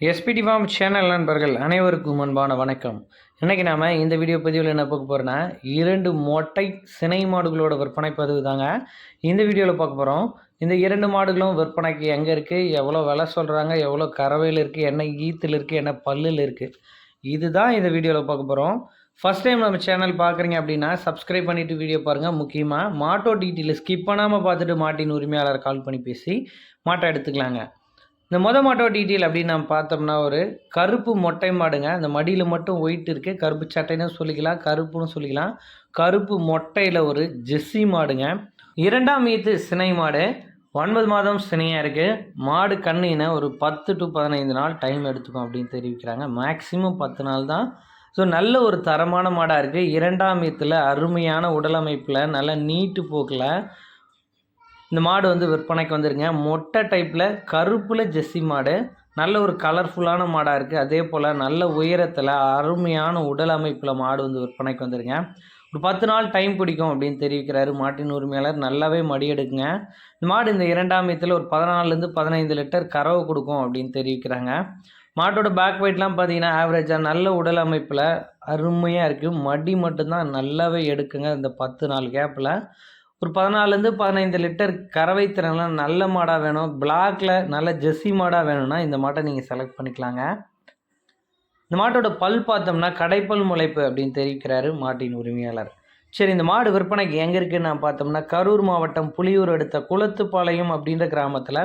SPD form channel நண்பர்கள் அனைவருக்கும் அன்பான வணக்கம். இன்றைக்கி நாம் இந்த வீடியோ பதிவில் என்ன பார்க்க போகிறோன்னா இரண்டு மொட்டை சினை மாடுகளோட விற்பனை பதிவு தாங்க. இந்த வீடியோவில் பார்க்க போகிறோம் இந்த இரண்டு மாடுகளும் விற்பனைக்கு எங்கே இருக்குது எவ்வளோ விலை சொல்கிறாங்க எவ்வளோ கறவையில் இருக்குது என்ன ஈத்தில் இருக்குது என்ன பல்லில் இருக்குது இதுதான் இந்த வீடியோவில் பார்க்க போகிறோம் ஃபஸ்ட் டைம் நம்ம சேனல் பார்க்குறீங்க அப்படின்னா சப்ஸ்கிரைப் பண்ணிவிட்டு வீடியோ பாருங்கள் முக்கியமாக மாட்டோ டீட்டெயில் ஸ்கிப் பண்ணாமல் பார்த்துட்டு மாட்டின் உரிமையாளர் கால் பண்ணி பேசி மாட்டை எடுத்துக்கலாங்க. இந்த மொத மாட்டோ டீட்டெயில் அப்படின்னு நம்ம பார்த்தோம்னா ஒரு கருப்பு மொட்டை மாடுங்க. அந்த மடியில் மட்டும் ஒயிட் இருக்குது கருப்பு சட்டைன்னு சொல்லிக்கலாம் கருப்புன்னு சொல்லிக்கலாம். கருப்பு மொட்டையில் ஒரு ஜெஸ்ஸி மாடுங்க. இரண்டாம் ஈத்து சினை மாடு. ஒன்பது மாதம் சினையாக இருக்குது மாடு கண்ணின ஒரு பத்து டு பதினைந்து நாள் டைம் எடுத்துக்கும் அப்படின்னு தெரிவிக்கிறாங்க. மேக்ஸிமம் பத்து நாள் தான். ஸோ நல்ல ஒரு தரமான மாடாக இருக்குது இரண்டாம் ஈத்தில் அருமையான உடலமைப்பில் நல்ல நீட்டு போக்கில் இந்த மாடு வந்து விற்பனைக்கு வந்துருங்க. மொட்டை டைப்பில் கருப்பில் ஜெஸ்ஸி மாடு. நல்ல ஒரு கலர்ஃபுல்லான மாடாக இருக்குது அதே போல் நல்ல உயரத்தில் அருமையான உடல் அமைப்பில் மாடு வந்து விற்பனைக்கு வந்துருங்க. ஒரு பத்து நாள் டைம் பிடிக்கும் அப்படின்னு தெரிவிக்கிறாரு மாட்டின் உரிமையாளர். நல்லாவே மடி எடுக்குங்க. இந்த மாடு இந்த இரண்டாம் இடத்துல ஒரு பதினாலுலேருந்து பதினைந்து லிட்டர் கறவை கொடுக்கும் அப்படின்னு தெரிவிக்கிறாங்க. மாட்டோட பேக் வெயிட்லாம் பார்த்தீங்கன்னா ஆவரேஜாக நல்ல உடல் அமைப்பில் அருமையாக இருக்குது மடி மட்டும்தான் நல்லாவே எடுக்குங்க இந்த பத்து நாள் கேப்பில் ஒரு பதினாலேருந்து பதினைந்து லிட்டர் கறவை திறனில் நல்ல மாடாக வேணும். பிளாக்ல நல்ல ஜெர்சி மாடாக வேணும்னா இந்த மாட்டை நீங்கள் செலக்ட் பண்ணிக்கலாங்க. இந்த மாட்டோட பல் பார்த்தோம்னா கடைப்பல் முளைப்பு அப்படின்னு தெரிவிக்கிறாரு மாட்டின் உரிமையாளர். சரி இந்த மாடு விற்பனைக்கு எங்கே இருக்குன்னு நான் பார்த்தோம்னா கரூர் மாவட்டம் புலியூர் அடுத்த குளத்துப்பாளையம் அப்படின்ற கிராமத்தில்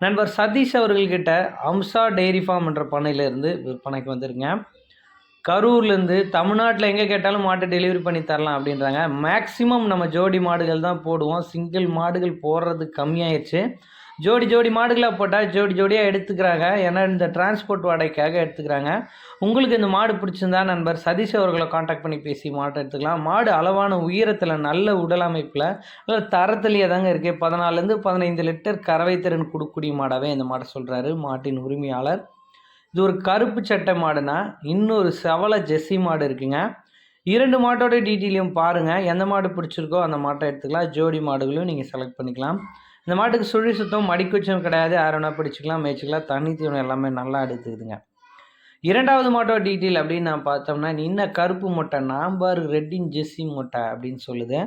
நண்பர் சதீஷ் அவர்கள்கிட்ட அம்சா டெய்ரி ஃபார்ம் என்ற பண்ணையிலேருந்து விற்பனைக்கு வந்துருங்க கரூர்லேருந்து தமிழ்நாட்டில் எங்கே கேட்டாலும் மாட்டை டெலிவரி பண்ணி தரலாம் அப்படின்றாங்க. மேக்ஸிமம் நம்ம ஜோடி மாடுகள் தான் போடுவோம். சிங்கிள் மாடுகள் போடுறது கம்மியாயிடுச்சு ஜோடி ஜோடி மாடுகளாக போட்டால் ஜோடி ஜோடியாக எடுத்துக்கிறாங்க. ஏன்னா இந்த டிரான்ஸ்போர்ட் வாடகைக்காக எடுத்துக்கிறாங்க. உங்களுக்கு இந்த மாடு பிடிச்சிருந்தா நண்பர் சதீஷ் அவர்களை காண்டாக்ட் பண்ணி பேசி மாட்டை எடுத்துக்கலாம். மாடு அளவான உயரத்தில் நல்ல உடல் அமைப்பில் நல்ல தரத்துலேயே தாங்க இருக்குது பதினாலேருந்து பதினைந்து லிட்டர் கறவை திறன் கொடுக்கக்கூடிய மாடாகவே இந்த மாடை சொல்கிறாரு மாட்டின் உரிமையாளர். இது ஒரு கருப்பு சட்டை மாடுனா இன்னொரு செவல ஜெஸ்ஸி மாடு இருக்குங்க. இரண்டு மாட்டோட டீட்டெயிலையும் பாருங்கள் எந்த மாடு பிடிச்சிருக்கோ அந்த மாட்டை எடுத்துக்கலாம். ஜோடி மாடுகளையும் நீங்கள் செலக்ட் பண்ணிக்கலாம். இந்த மாட்டுக்கு சுழி சுத்தம் மடிக்குச்சம் கிடையாது. யார் பிடிச்சிக்கலாம் மேய்ச்சிக்கலாம். தண்ணி தீவனம் எல்லாமே நல்லா எடுத்துக்குதுங்க. இரண்டாவது மாட்டோட டீட்டெயில் அப்படின்னு நான் பார்த்தோம்னா இன்ன கருப்பு மொட்டை? நாம்பார் ரெட்டின் ஜெஸ்ஸி மொட்டை அப்படின்னு சொல்லுது.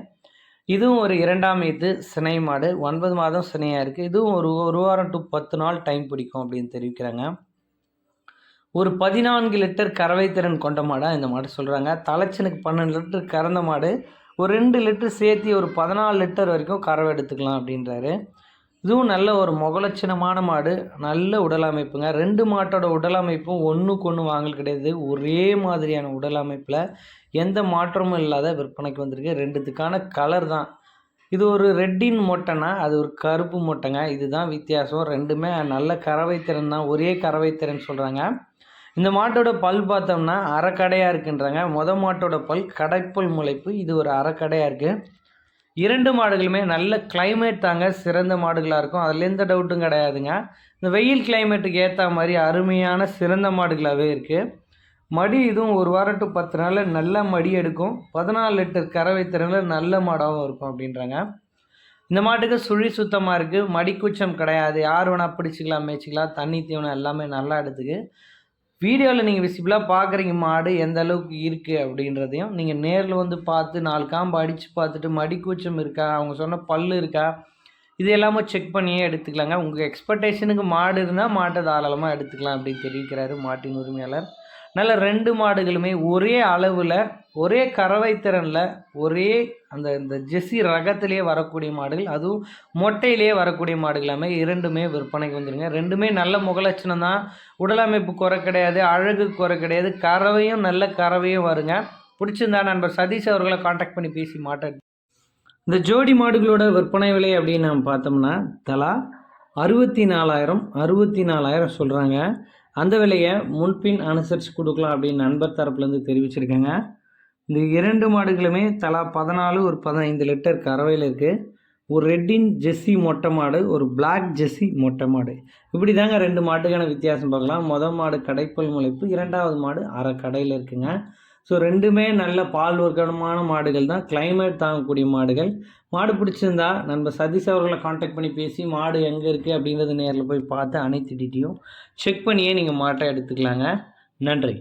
இதுவும் ஒரு இரண்டாம் இது சினை மாடு. ஒன்பது மாதம் சினையாக இருக்குது இதுவும் ஒரு ஒரு வாரம் டு பத்து நாள் டைம் பிடிக்கும் அப்படின்னு தெரிவிக்கிறாங்க. ஒரு பதினான்கு லிட்டர் கறவை திறன் கொண்ட மாடாக இந்த மாடு சொல்கிறாங்க தலைச்சனுக்கு பன்னெண்டு லிட்டர் கறந்த மாடு ஒரு ரெண்டு லிட்டர் சேர்த்து ஒரு பதினாலு லிட்டர் வரைக்கும் கறவை எடுத்துக்கலாம் அப்படின்றாரு. இதுவும் நல்ல ஒரு முகலட்சணமான மாடு நல்ல உடல் அமைப்புங்க. ரெண்டு மாட்டோட உடல் அமைப்பும் ஒன்றுக்கு ஒன்று வாங்கல் கிடையாது. ஒரே மாதிரியான உடல் அமைப்பில் எந்த மாற்றமும் இல்லாத விற்பனைக்கு வந்திருக்கு. ரெண்டுத்துக்கான கலர் தான். இது ஒரு ரெட்டின் மொட்டைனா அது ஒரு கருப்பு மொட்டைங்க. இதுதான் வித்தியாசம். ரெண்டுமே நல்ல கறவை திறன் தான். ஒரே கறவை திறன் சொல்கிறாங்க இந்த மாட்டோட பல் பார்த்தோம்னா அறக்கடையாக இருக்குன்றாங்க. மொத மாட்டோட பல் கடைப்புல் முளைப்பு. இது ஒரு அறக்கடையாக இருக்குது இரண்டு மாடுகளுமே நல்ல கிளைமேட் தாங்க சிறந்த மாடுகளாக இருக்கும். அதில் எந்த டவுட்டும் கிடையாதுங்க. இந்த வெயில் கிளைமேட்டுக்கு ஏற்ற மாதிரி அருமையான சிறந்த மாடுகளாகவே இருக்குது மடி இதுவும் ஒரு வாரம் டு பத்து நாளில் நல்ல மடி எடுக்கும். பதினாலு லிட்டர் கறவை திறனில் நல்ல மாடாகவும் இருக்கும் அப்படின்றாங்க. இந்த மாட்டுக்கு சுழி சுத்தமாக இருக்குது மடிக்கூச்சம் கிடையாது. யார் வேணால் பிடிச்சிக்கலாம் மேய்ச்சிக்கலாம். தண்ணி தீவனம் எல்லாமே நல்லா எடுத்துக்கு. வீடியோவில் நீங்கள் விசிபிளாக பார்க்குறீங்க மாடு எந்த அளவுக்கு இருக்குது அப்படின்றதையும் நீங்கள் நேரில் வந்து பார்த்து நாலு காம்பு அடித்து பார்த்துட்டு மடிக்கூச்சம் இருக்கா அவங்க சொன்ன பல் இருக்கா இது எல்லாமே செக் பண்ணியே எடுத்துக்கலாங்க. உங்கள் எக்ஸ்பெக்டேஷனுக்கு மாடு இருந்தால் மாட்டை தாராளமாக எடுத்துக்கலாம் அப்படின்னு தெரிவிக்கிறாரு மாட்டின் உரிமையாளர். நல்ல ரெண்டு மாடுகளுமே ஒரே அளவில் ஒரே கறவை திறனில் ஒரே அந்த இந்த ஜெஸ்ஸி ரகத்திலேயே வரக்கூடிய மாடுகள் அதுவும் மொட்டையிலேயே வரக்கூடிய மாடுகள் எல்லாமே இரண்டுமே விற்பனைக்கு வந்துருங்க. ரெண்டுமே நல்ல முகலட்சணம் தான். உடலமைப்பு குறை கிடையாது அழகு குறை கிடையாது கறவையும் நல்ல கறவையும் வருங்க. பிடிச்சிருந்தா நண்பர் சதீஷ் அவர்களை காண்டாக்ட் பண்ணி பேசி மாட்டேன் இந்த ஜோடி மாடுகளோட விற்பனை விலை அப்படின்னு நம்ம பார்த்தோம்னா தலா அறுபத்தி நாலாயிரம் அறுபத்தி நாலாயிரம் சொல்கிறாங்க அந்த விலையை முன்பின் அனுசரித்து கொடுக்கலாம் அப்படின்னு நண்பர் தரப்புலேருந்து தெரிவிச்சிருக்கேங்க. இந்த இரண்டு மாடுகளுமே தலா பதினாலு ஒரு பதினைந்து லிட்டர் கறவையில் இருக்குது ஒரு ரெட்டின் ஜெஸ்ஸி மொட்டை மாடு ஒரு பிளாக் ஜெஸ்ஸி மொட்டை மாடு. இப்படி தாங்க ரெண்டு மாட்டுக்கான வித்தியாசம் பார்க்கலாம். மொதல் மாடு கடைப்பல் முளைப்பு இரண்டாவது மாடு அரை கடையில் இருக்குங்க. ஸோ ரெண்டுமே நல்ல பால் வர்க்கமான மாடுகள் தான். கிளைமேட் தாங்கக்கூடிய மாடுகள். மாடு பிடிச்சிருந்தா நம்ம சதீஷ் அவர்களை காண்டாக்ட் பண்ணி பேசி மாடு எங்கே இருக்குது அப்படிங்கிறது நேரில் போய் பார்த்து அனைத்து டீட்டையும் செக் பண்ணியே நீங்கள் மாட்டை எடுத்துக்கலாங்க. நன்றி.